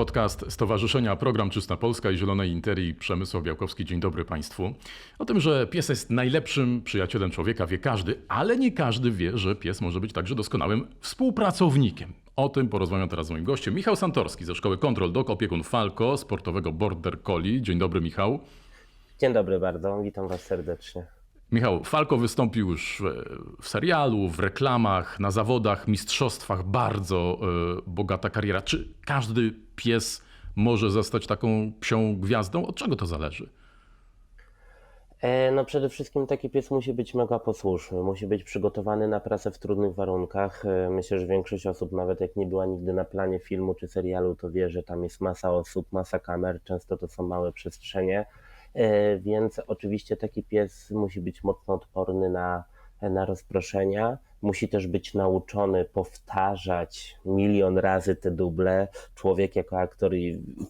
Podcast Stowarzyszenia Program Czysta Polska i Zielonej Interii Przemysław Białkowski. Dzień dobry Państwu. O tym, że pies jest najlepszym przyjacielem człowieka wie każdy, ale nie każdy wie, że pies może być także doskonałym współpracownikiem. O tym porozmawiam teraz z moim gościem. Michał Santorski ze Szkoły Control Dog, opiekun Falco, sportowego Border Collie. Dzień dobry Michał. Dzień dobry bardzo, witam Was serdecznie. Michał, Falco wystąpił już w serialu, w reklamach, na zawodach, mistrzostwach. Bardzo y, bogata kariera. Czy każdy pies może zostać taką psią gwiazdą? Od czego to zależy? E, no przede wszystkim taki pies musi być mega posłuszny, musi być przygotowany na pracę w trudnych warunkach. E, myślę, że większość osób, nawet jak nie była nigdy na planie filmu czy serialu, to wie, że tam jest masa osób, masa kamer, często to są małe przestrzenie E, więc oczywiście taki pies musi być mocno odporny na, na rozproszenia. Musi też być nauczony powtarzać milion razy te duble. Człowiek jako aktor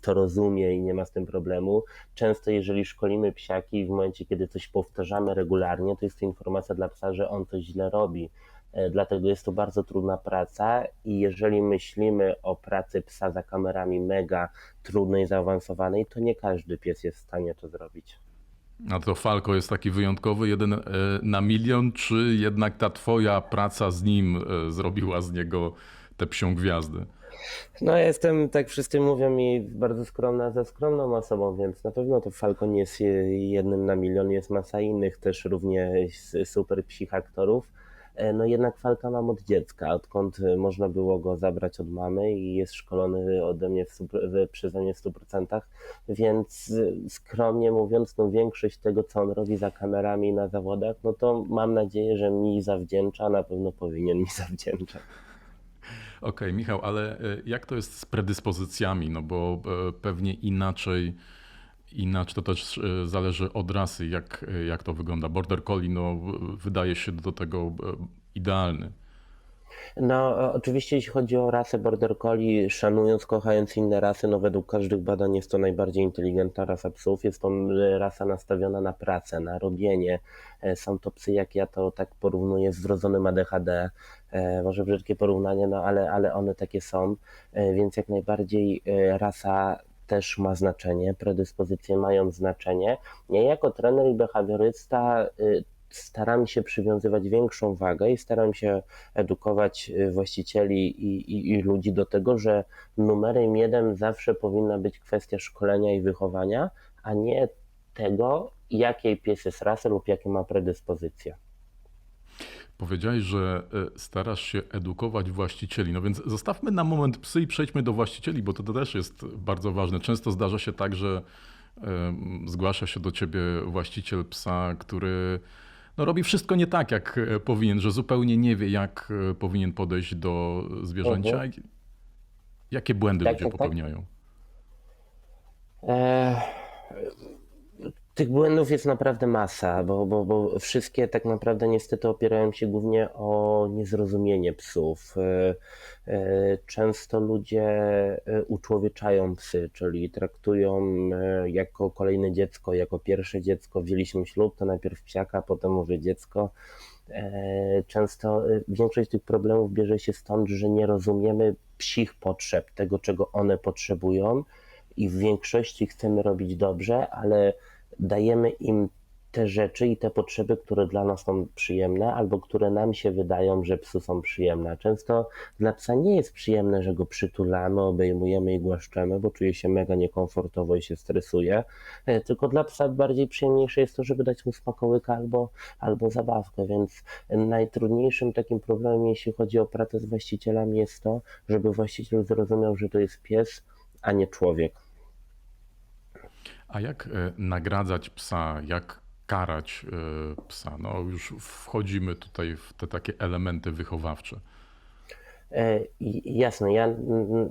to rozumie i nie ma z tym problemu. Często, jeżeli szkolimy psiaki, w momencie, kiedy coś powtarzamy regularnie, to jest to informacja dla psa, że on coś źle robi E, dlatego jest to bardzo trudna praca i jeżeli myślimy o pracy psa za kamerami mega trudnej, zaawansowanej, to nie każdy pies jest w stanie to zrobić. A to Falco jest taki wyjątkowy, jeden e, na milion, czy jednak ta twoja praca z nim e, zrobiła z niego tę psią gwiazdę? No ja jestem, tak wszyscy mówią mi, bardzo skromna, ze skromną osobą, więc na pewno to Falco nie jest jednym na milion, jest masa innych też równie super psich aktorów E, no jednak Falka mam od dziecka, odkąd e, można było go zabrać od mamy i jest szkolony ode mnie w, przeze mnie w 100%, więc e, skromnie mówiąc, no większość tego, co on robi za kamerami na zawodach, no to mam nadzieję, że mi zawdzięcza, na pewno powinien mi zawdzięczać. Okej, okay, Michał, ale jak to jest z predyspozycjami? No bo pewnie inaczej Inaczej to też e, zależy od rasy, jak, e, jak to wygląda. Border Collie no, wydaje się do tego e, idealny. No, oczywiście, jeśli chodzi o rasę Border Collie, szanując, kochając inne rasy, no według każdych badań jest to najbardziej inteligentna rasa psów. Jest to rasa nastawiona na pracę, na robienie. Są to psy, jak ja to tak porównuję, z wrodzonym ADHD. Może brzydkie porównanie, no ale, ale one takie są. Więc jak najbardziej rasa też ma znaczenie, predyspozycje mają znaczenie. Ja jako trener i behawiorysta y, staram się przywiązywać większą wagę i staram się edukować y, właścicieli i, i, i, ludzi do tego, że numerem jeden zawsze powinna być kwestia szkolenia i wychowania, a nie tego, jakiej pies jest rasy lub jakie ma predyspozycje. Powiedziałeś, że e, starasz się edukować właścicieli. No więc zostawmy na moment psy i przejdźmy do właścicieli, bo to też jest bardzo ważne. Często zdarza się tak, że zgłasza się do ciebie właściciel psa, który no, robi wszystko nie tak, jak e, powinien, że zupełnie nie wie, jak e, powinien podejść do zwierzęcia. Mhm. Jakie błędy tak, ludzie tak, tak. popełniają? Tak. Tych błędów jest naprawdę masa, bo, bo, bo wszystkie tak naprawdę niestety opierają się głównie o niezrozumienie psów. E, e, często ludzie e, uczłowieczają psy, czyli traktują jako kolejne dziecko, jako pierwsze dziecko. Wzięliśmy ślub, to najpierw psiaka, potem może dziecko. Często większość tych problemów bierze się stąd, że nie rozumiemy psich potrzeb, tego czego one potrzebują i w większości chcemy robić dobrze, ale dajemy im te rzeczy i te potrzeby, które dla nas są przyjemne, albo które nam się wydają, że psu są przyjemne. Często dla psa nie jest przyjemne, że go przytulamy, obejmujemy i głaszczemy, bo czuje się mega niekomfortowo i się stresuje. E, tylko dla psa bardziej przyjemniejsze jest to, żeby dać mu smakołyka albo, albo zabawkę, więc najtrudniejszym takim problemem, jeśli chodzi o pracę z właścicielami, jest to, żeby właściciel zrozumiał, że to jest pies, a nie człowiek. A jak e, nagradzać psa, jak karać e, psa? No już wchodzimy tutaj w te takie elementy wychowawcze. E, jasne, ja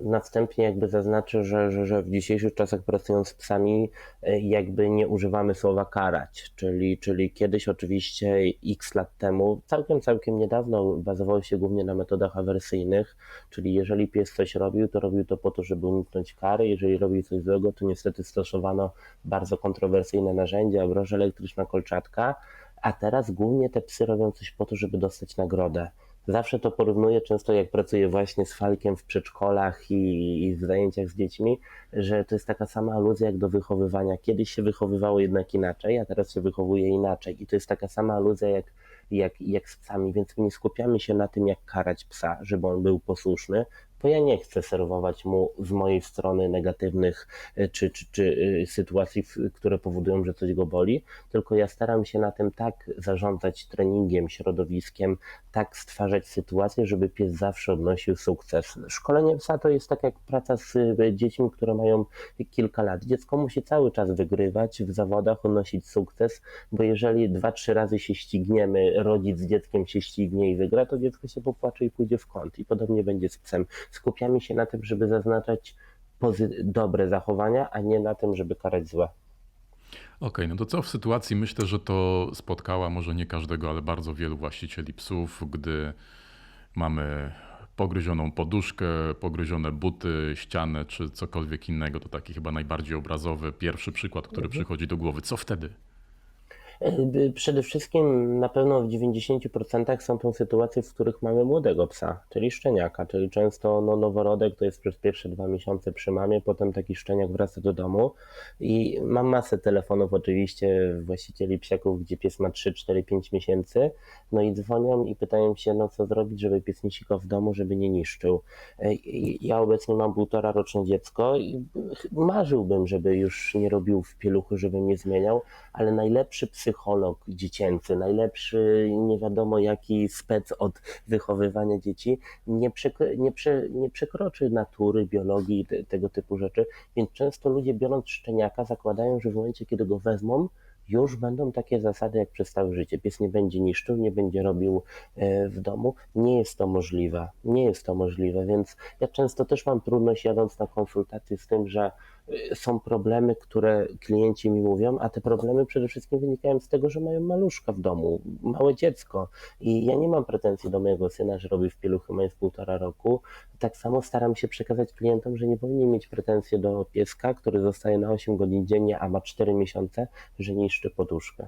na jakby zaznaczę, że, że, że w dzisiejszych czasach pracując z psami e, jakby nie używamy słowa karać, czyli, czyli kiedyś oczywiście x lat temu, całkiem, całkiem niedawno bazowało się głównie na metodach awersyjnych, czyli jeżeli pies coś robił, to robił to po to, żeby uniknąć kary, jeżeli robił coś złego, to niestety stosowano bardzo kontrowersyjne narzędzia, broż elektryczna kolczatka, a teraz głównie te psy robią coś po to, żeby dostać nagrodę Zawsze to porównuję, często jak pracuję właśnie z Falkiem w przedszkolach i, i w zajęciach z dziećmi, że to jest taka sama aluzja jak do wychowywania. Kiedyś się wychowywało jednak inaczej, a teraz się wychowuje inaczej. I to jest taka sama aluzja jak, jak, jak z psami, więc my nie skupiamy się na tym, jak karać psa, żeby on był posłuszny, bo ja nie chcę serwować mu z mojej strony negatywnych e, czy, czy, czy e, sytuacji, które powodują, że coś go boli, tylko ja staram się na tym tak zarządzać treningiem, środowiskiem, tak stwarzać sytuację, żeby pies zawsze odnosił sukces. Szkolenie psa to jest tak jak praca z e, dziećmi, które mają kilka lat. Dziecko musi cały czas wygrywać w zawodach, odnosić sukces, bo jeżeli dwa, trzy razy się ścigniemy, rodzic z dzieckiem się ścignie i wygra, to dziecko się popłacze i pójdzie w kąt. I podobnie będzie z psem. Skupiamy się na tym, żeby zaznaczać dobre zachowania, a nie na tym, żeby karać złe. Okej, no to co w sytuacji, myślę, że to spotkała może nie każdego, ale bardzo wielu właścicieli psów, gdy mamy pogryzioną poduszkę, pogryzione buty, ścianę czy cokolwiek innego. To taki chyba najbardziej obrazowy pierwszy przykład, który przychodzi do głowy. Co wtedy? Przede wszystkim na pewno w 90% są to sytuacje, w których mamy młodego psa, czyli szczeniaka, czyli często no, noworodek to jest przez pierwsze dwa miesiące przy mamie, potem taki szczeniak wraca do domu i mam masę telefonów oczywiście właścicieli psiaków, gdzie pies ma 3, 4, 5 miesięcy, no i dzwonią i pytają się, no co zrobić, żeby pies nie w domu, żeby nie niszczył. I Ja obecnie mam półtora roczne dziecko i marzyłbym, żeby już nie robił w pieluchy, żeby nie zmieniał, ale najlepszy psycholog dziecięcy, najlepszy nie wiadomo jaki spec od wychowywania dzieci nie, nie, prze, nie przekroczy natury, biologii, te, tego typu rzeczy, więc często ludzie biorąc szczeniaka zakładają, że w momencie kiedy go wezmą, już będą takie zasady jak przez całe życie. Pies nie będzie niszczył, nie będzie robił e, w domu. Nie jest to możliwe. Nie jest to możliwe, więc ja często też mam trudność jadąc na konsultacje z tym, że są problemy, które klienci mi mówią, a te problemy przede wszystkim wynikają z tego, że mają maluszka w domu, małe dziecko. I ja nie mam pretensji do mojego syna, że robi w pieluchy mając półtora roku. Tak samo staram się przekazać klientom, że nie powinni mieć pretensji do pieska, który zostaje na 8 godzin dziennie, a ma 4 miesiące, że niszczy poduszkę.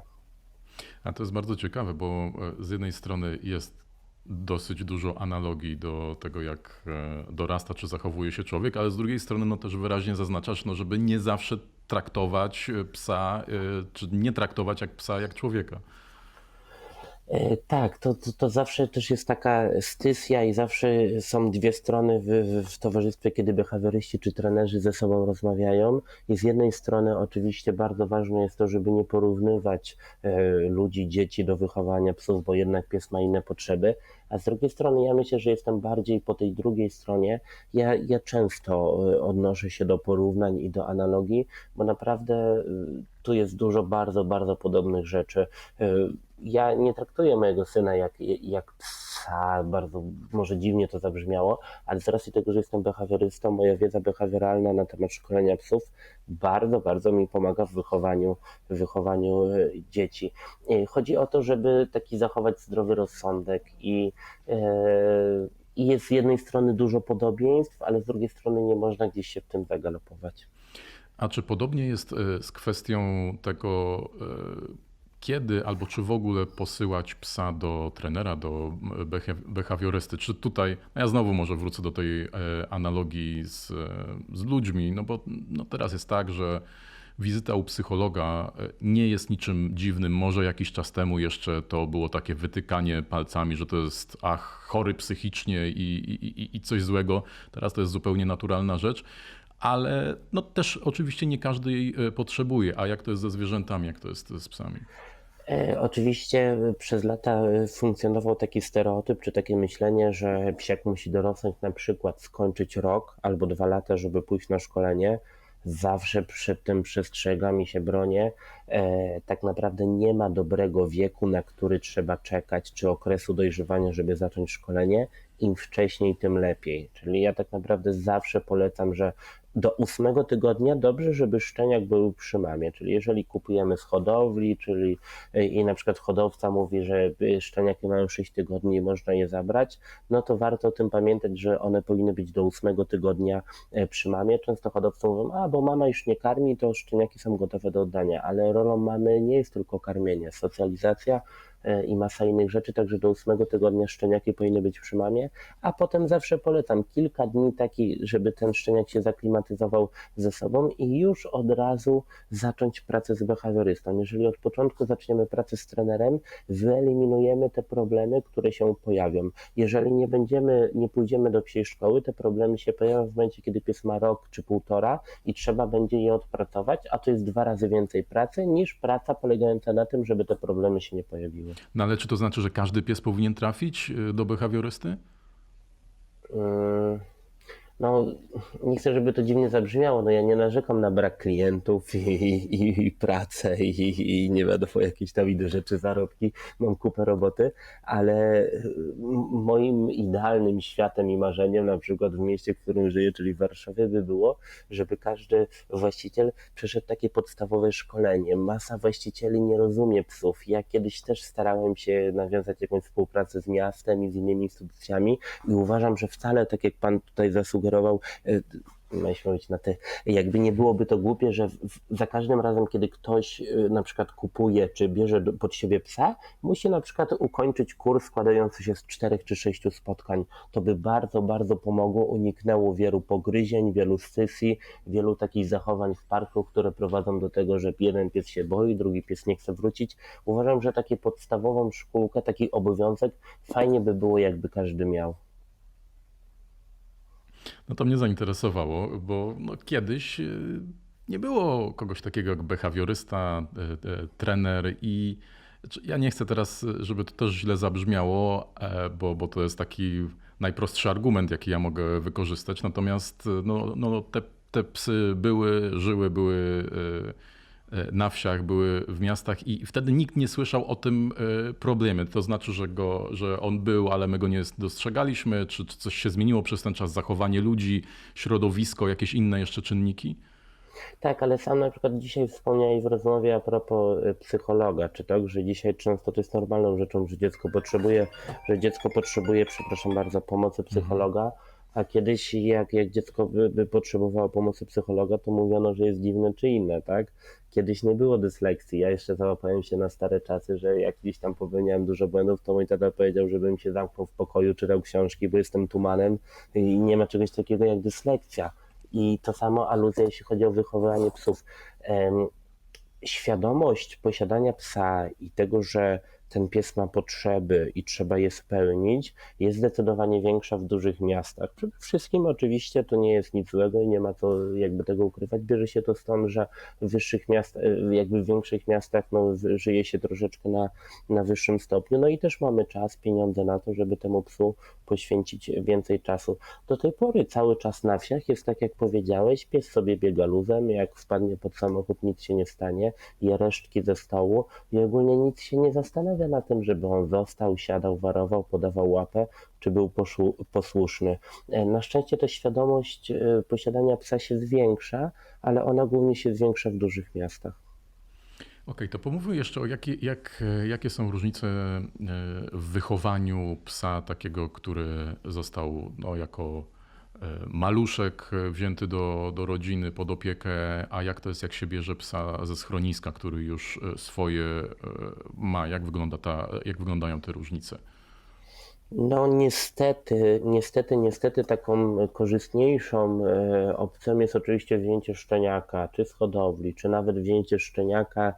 A to jest bardzo ciekawe, bo e, z jednej strony jest dosyć dużo analogii do tego, jak e, dorasta czy zachowuje się człowiek, ale z drugiej strony no też wyraźnie zaznaczasz, no, żeby nie zawsze traktować e, psa, e, czy nie traktować jak psa, jak człowieka. E, Tak, to, to, to zawsze też jest taka stysja i zawsze są dwie strony w, w, towarzystwie, kiedy behawioryści czy trenerzy ze sobą rozmawiają. I z jednej strony oczywiście bardzo ważne jest to, żeby nie porównywać e, ludzi, dzieci do wychowania psów, bo jednak pies ma inne potrzeby, a z drugiej strony ja myślę, że jestem bardziej po tej drugiej stronie. Ja, ja często e, odnoszę się do porównań i do analogii, bo naprawdę e, tu jest dużo bardzo, bardzo podobnych rzeczy. E, ja nie traktuję mojego syna jak, jak psa, bardzo może dziwnie to zabrzmiało, ale z racji tego, że jestem behawiorystą, moja wiedza behawioralna na temat szkolenia psów bardzo, bardzo mi pomaga w wychowaniu, w wychowaniu e, dzieci. E, Chodzi o to, żeby taki zachować zdrowy rozsądek i e, i jest z jednej strony dużo podobieństw, ale z drugiej strony nie można gdzieś się w tym zagalopować. A czy podobnie jest z kwestią tego, kiedy albo czy w ogóle posyłać psa do trenera, do behe- behawiorysty? Czy tutaj, no ja znowu może wrócę do tej e, analogii z, e, z ludźmi, no bo no teraz jest tak, że wizyta u psychologa e, nie jest niczym dziwnym. Może jakiś czas temu jeszcze to było takie wytykanie palcami, że to jest ach, chory psychicznie i, i, i- coś złego. Teraz to jest zupełnie naturalna rzecz. Ale no też oczywiście nie każdy jej e, potrzebuje. A jak to jest ze zwierzętami, jak to jest z psami? E, Oczywiście przez lata e, funkcjonował taki stereotyp, czy takie myślenie, że psiak musi dorosnąć na przykład skończyć rok albo dwa lata, żeby pójść na szkolenie. Zawsze przed tym przestrzegam i się bronię. E, tak naprawdę nie ma dobrego wieku, na który trzeba czekać, czy okresu dojrzewania, żeby zacząć szkolenie. Im wcześniej, tym lepiej. Czyli ja tak naprawdę zawsze polecam, że do ósmego tygodnia dobrze, żeby szczeniak był przy mamie. Czyli jeżeli kupujemy z hodowli, czyli y, i na przykład hodowca mówi, że y, szczeniaki mają 6 tygodni i można je zabrać, no to warto o tym pamiętać, że one powinny być do ósmego tygodnia e, przy mamie. Często hodowcy mówią, a bo mama już nie karmi, to szczeniaki są gotowe do oddania, ale rolą mamy nie jest tylko karmienie, socjalizacja, e, i masa innych rzeczy, także do ósmego tygodnia szczeniaki powinny być przy mamie, a potem zawsze polecam kilka dni taki, żeby ten szczeniak się zaklimatyzował ze sobą i już od razu zacząć pracę z behawiorystą. Jeżeli od początku zaczniemy pracę z trenerem, wyeliminujemy te problemy, które się pojawią. Jeżeli nie będziemy, nie pójdziemy do psiej szkoły, te problemy się pojawią w momencie, kiedy pies ma rok czy półtora i trzeba będzie je odpracować, a to jest dwa razy więcej pracy niż praca polegająca na tym, żeby te problemy się nie pojawiły. No ale czy to znaczy, że każdy pies powinien trafić y, do behawiorysty? Yy, No, nie chcę, żeby to dziwnie zabrzmiało. No ja nie narzekam na brak klientów i, i, i pracę i, i nie wiadomo jakieś tam inne rzeczy, zarobki. Mam kupę roboty, ale moim idealnym światem i marzeniem, na przykład w mieście, w którym żyję, czyli w Warszawie, by było, żeby każdy właściciel przeszedł takie podstawowe szkolenie. Masa właścicieli nie rozumie psów. Ja kiedyś też starałem się nawiązać jakąś współpracę z miastem i z innymi instytucjami i uważam, że wcale tak jak pan tutaj zasugerował, y, mieliśmy być na ty, jakby nie byłoby to głupie, że w, za każdym razem, kiedy ktoś y, na przykład kupuje czy bierze pod siebie psa, musi na przykład ukończyć kurs składający się z czterech czy sześciu spotkań. To by bardzo, bardzo pomogło, uniknęło wielu pogryzień, wielu scysji, wielu takich zachowań w parku, które prowadzą do tego, że jeden pies się boi, drugi pies nie chce wrócić. Uważam, że takie podstawową szkółkę, taki obowiązek fajnie by było, jakby każdy miał. No to mnie zainteresowało, bo no, kiedyś y, nie było kogoś takiego jak behawiorysta, y, y, trener i ja nie chcę teraz, żeby to też źle zabrzmiało, e, bo, bo to jest taki najprostszy argument, jaki ja mogę wykorzystać. Natomiast no, no, te, te psy były, żyły, były y, na wsiach, były w miastach i wtedy nikt nie słyszał o tym y, problemie. To znaczy, że, go, że on był, ale my go nie dostrzegaliśmy, czy, czy coś się zmieniło przez ten czas, zachowanie ludzi, środowisko, jakieś inne jeszcze czynniki? Tak, ale sam na przykład dzisiaj wspomniałeś w rozmowie a propos y, psychologa, czy tak, że dzisiaj często to jest normalną rzeczą, że dziecko potrzebuje, że dziecko potrzebuje, przepraszam bardzo, pomocy psychologa, a kiedyś jak, jak dziecko by, by potrzebowało pomocy psychologa, to mówiono, że jest dziwne czy inne, tak? Kiedyś nie było dyslekcji. Ja jeszcze załapałem się na stare czasy, że jak gdzieś tam popełniałem dużo błędów, to mój tata powiedział, żebym się zamknął w pokoju, czytał książki, bo jestem tumanem i nie ma czegoś takiego jak dyslekcja. I to samo aluzja, jeśli chodzi o wychowywanie psów. Świadomość posiadania psa i tego, że ten pies ma potrzeby i trzeba je spełnić, jest zdecydowanie większa w dużych miastach. Przede wszystkim oczywiście to nie jest nic złego i nie ma co jakby tego ukrywać. Bierze się to stąd, że w wyższych miast, jakby w większych miastach no, żyje się troszeczkę na, na wyższym stopniu. No i też mamy czas, pieniądze na to, żeby temu psu poświęcić więcej czasu. Do tej pory cały czas na wsiach jest tak, jak powiedziałeś, pies sobie biega luzem, jak wpadnie pod samochód, nic się nie stanie, je resztki ze stołu i ogólnie nic się nie zastanawia na tym, żeby on został, siadał, warował, podawał łapę, czy był posłuszny. E, Na szczęście ta świadomość e, posiadania psa się zwiększa, ale ona głównie się zwiększa w dużych miastach. Okej, to pomówmy jeszcze o jakie, jak, jakie są różnice e, w wychowaniu psa takiego, który został no, jako maluszek e, wzięty do, do rodziny pod opiekę, a jak to jest, jak się bierze psa ze schroniska, który już e, swoje e, ma, jak, wygląda ta, jak wyglądają te różnice? No niestety, niestety, niestety taką korzystniejszą e, opcją jest oczywiście wzięcie szczeniaka, czy z hodowli, czy nawet wzięcie szczeniaka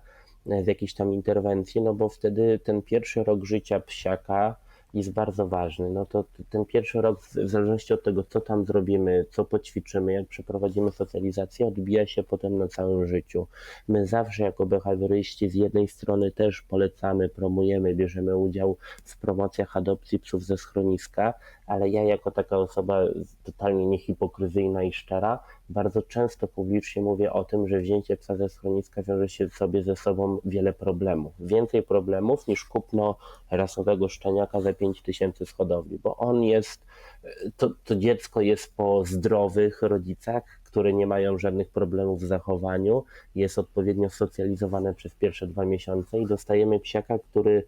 e, z jakiejś tam interwencji, no bo wtedy ten pierwszy rok życia psiaka jest bardzo ważny. No to ten pierwszy rok, w zależności od tego, co tam zrobimy, co poćwiczymy, jak przeprowadzimy socjalizację, odbija się potem na całym życiu. My zawsze jako behawioryści z jednej strony też polecamy, promujemy, bierzemy udział w promocjach adopcji psów ze schroniska, ale ja jako taka osoba totalnie niehipokryzyjna i szczera, bardzo często publicznie mówię o tym, że wzięcie psa ze schroniska wiąże się sobie ze sobą wiele problemów. Więcej problemów niż kupno rasowego szczeniaka za 5 tysięcy z hodowli, bo on jest, to, to dziecko jest po zdrowych rodzicach, które nie mają żadnych problemów w zachowaniu, jest odpowiednio socjalizowane przez pierwsze dwa miesiące i dostajemy psiaka, który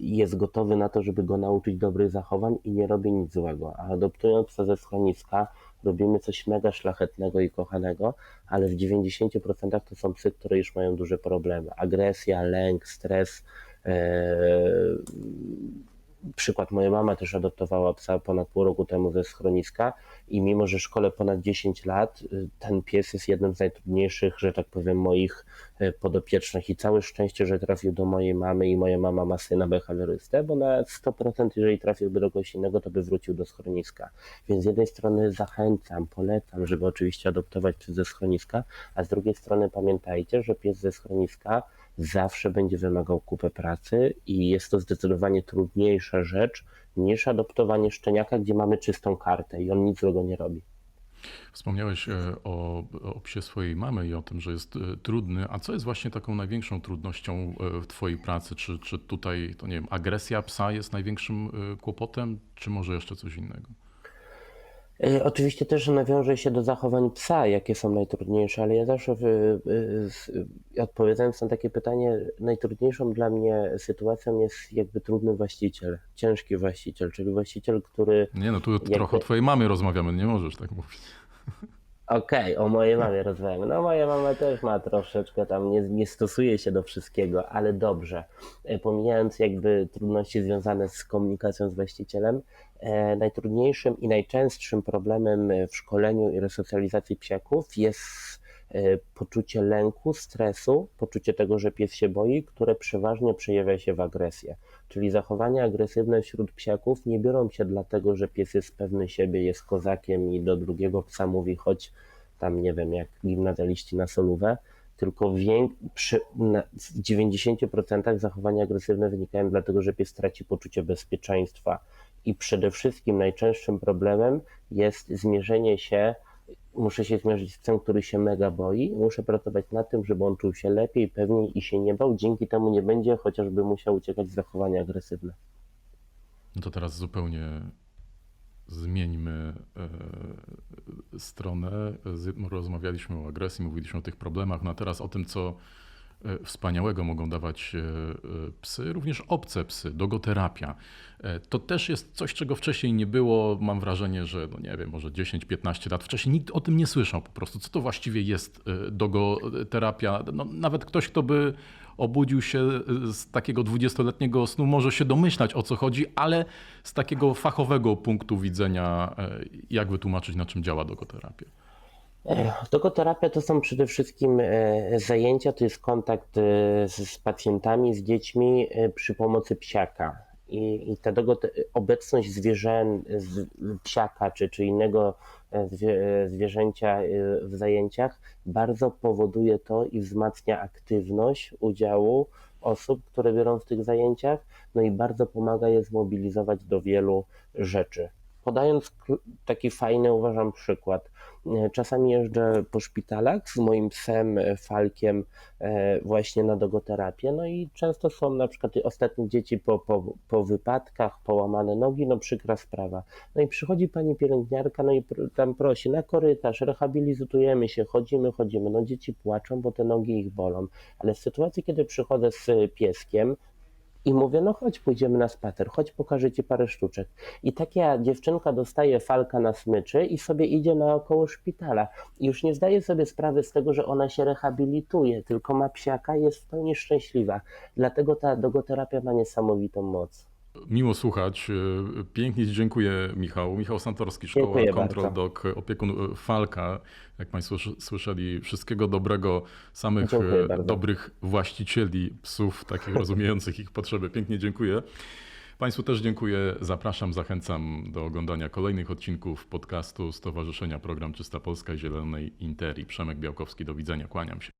jest gotowy na to, żeby go nauczyć dobrych zachowań i nie robi nic złego. A adoptując psa ze schroniska, robimy coś mega szlachetnego i kochanego, ale w 90% to są psy, które już mają duże problemy. Agresja, lęk, stres, E, Przykład, moja mama też adoptowała psa ponad pół roku temu ze schroniska i mimo, że szkole ponad 10 lat, y, ten pies jest jednym z najtrudniejszych, że tak powiem, moich y, podopiecznych i całe szczęście, że trafił do mojej mamy i moja mama ma syna behawiorystę, bo na 100% jeżeli trafiłby do kogoś innego, to by wrócił do schroniska. Więc z jednej strony zachęcam, polecam, żeby oczywiście adoptować psy ze schroniska, a z drugiej strony pamiętajcie, że pies ze schroniska zawsze będzie wymagał kupę pracy i jest to zdecydowanie trudniejsza rzecz niż adoptowanie szczeniaka, gdzie mamy czystą kartę i on nic złego nie robi. Wspomniałeś e, o, o psie swojej mamy i o tym, że jest e, trudny. A co jest właśnie taką największą trudnością e, w Twojej pracy? Czy, czy tutaj, to nie wiem, agresja psa jest największym kłopotem, czy może jeszcze coś innego? E, Oczywiście też nawiąże się do zachowań psa, jakie są najtrudniejsze, ale ja zawsze odpowiadając na takie pytanie, najtrudniejszą dla mnie sytuacją jest jakby trudny właściciel, ciężki właściciel, czyli właściciel, który Nie, no tu trochę o Twojej mamie rozmawiamy, nie możesz tak mówić. Okej, o mojej mamie rozmawiamy. No moja mama też ma troszeczkę tam, nie, nie stosuje się do wszystkiego, ale dobrze. E, Pomijając jakby trudności związane z komunikacją z właścicielem, najtrudniejszym i najczęstszym problemem e, w szkoleniu i resocjalizacji psiaków jest e, poczucie lęku, stresu, poczucie tego, że pies się boi, które przeważnie przejawia się w agresję. Czyli zachowania agresywne wśród psiaków nie biorą się dlatego, że pies jest pewny siebie, jest kozakiem i do drugiego psa mówi chodź tam, nie wiem, jak gimnazjaliści na solówę, tylko w 90% zachowania agresywne wynikają dlatego, że pies traci poczucie bezpieczeństwa. I przede wszystkim najczęstszym problemem jest zmierzenie się, muszę się zmierzyć z psem, który się mega boi, muszę pracować nad tym, żeby on czuł się lepiej, pewniej i się nie bał, dzięki temu nie będzie chociażby musiał uciekać z zachowania agresywne. No to teraz zupełnie zmieńmy e, stronę. Rozmawialiśmy o agresji, mówiliśmy o tych problemach, no a teraz o tym, co wspaniałego mogą dawać e, e, psy, również obce psy, dogoterapia. E, To też jest coś, czego wcześniej nie było. Mam wrażenie, że no nie wiem, może 10-15 lat wcześniej nikt o tym nie słyszał po prostu. Co to właściwie jest e, dogoterapia? No, nawet ktoś, kto by obudził się e, z takiego 20-letniego snu, może się domyślać o co chodzi, ale z takiego fachowego punktu widzenia, e, jak wytłumaczyć, na czym działa dogoterapia? Dogoterapia to są przede wszystkim e, zajęcia, to jest kontakt e, z, z pacjentami, z dziećmi e, przy pomocy psiaka. I, i ta obecność zwierzę, z, psiaka czy, czy innego zwie, zwierzęcia w zajęciach bardzo powoduje to i wzmacnia aktywność udziału osób, które biorą w tych zajęciach, no i bardzo pomaga je zmobilizować do wielu rzeczy. Podając taki fajny, uważam, przykład. E, Czasami jeżdżę po szpitalach z moim psem e, Falkiem e, właśnie na dogoterapię, no i często są na przykład ostatnie dzieci po, po, po wypadkach, połamane nogi, no przykra sprawa. No i przychodzi pani pielęgniarka, no i tam prosi na korytarz, rehabilitujemy się, chodzimy, chodzimy. No dzieci płaczą, bo te nogi ich bolą, ale w sytuacji, kiedy przychodzę z pieskiem, i mówię, no chodź, pójdziemy na spacer, chodź, pokażę ci parę sztuczek. I taka dziewczynka dostaje falka na smyczy i sobie idzie naokoło szpitala. I już nie zdaje sobie sprawy z tego, że ona się rehabilituje, tylko ma psiaka i jest w pełni szczęśliwa. Dlatego ta dogoterapia ma niesamowitą moc. Miło słuchać. E, Pięknie Ci dziękuję, Michał. Michał Santorski, Szkoła Dziękuję Control bardzo. Dog, opiekun e, Falka. Jak Państwo sz- słyszeli, wszystkiego dobrego, samych e, dobrych właścicieli psów, takich rozumiejących ich potrzeby. Pięknie dziękuję. Państwu też dziękuję. Zapraszam, zachęcam do oglądania kolejnych odcinków podcastu Stowarzyszenia Program Czysta Polska i Zielonej Interi. Przemek Białkowski, do widzenia, kłaniam się.